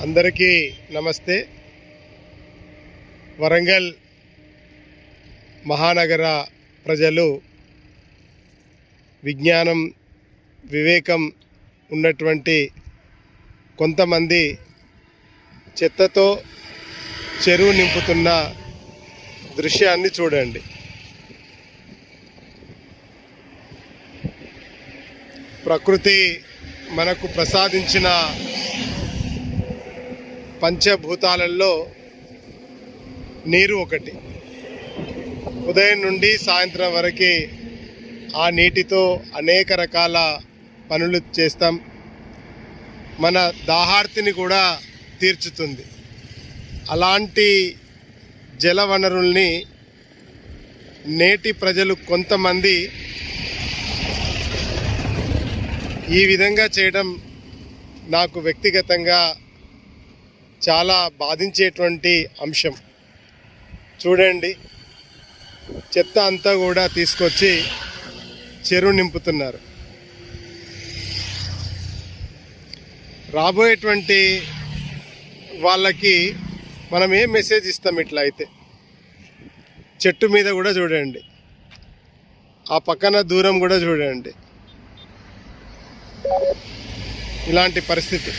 అందరికీ నమస్తే. వరంగల్ మహానగర ప్రజలు విజ్ఞానం వివేకం ఉన్నటువంటి కొంతమంది చెత్తతో చెరువు నింపుతున్న దృశ్యాన్ని చూడండి. ప్రకృతి మనకు ప్రసాదించిన పంచభూతాలలో నీరు ఒకటి. ఉదయం నుండి సాయంత్రం వరకు ఆ నీటితో అనేక రకాల పనులు చేస్తాం. మన దాహార్తిని కూడా తీర్చుతుంది. అలాంటి జల వనరుల్ని నేటి ప్రజలు కొంతమంది ఈ విధంగా చేయడం నాకు వ్యక్తిగతంగా చాలా బాధించేటువంటి అంశం. చూడండి. చెత్త అంతా కూడా తీసుకొచ్చి చెరువు నింపుతున్నారు. రాబోయేటువంటి వాళ్ళకి మనం ఏం మెసేజ్ ఇస్తాం ఇట్లా అయితే? చెట్టు మీద కూడా చూడండి. ఆ పక్కన దూరం కూడా చూడండి. ఇలాంటి పరిస్థితి.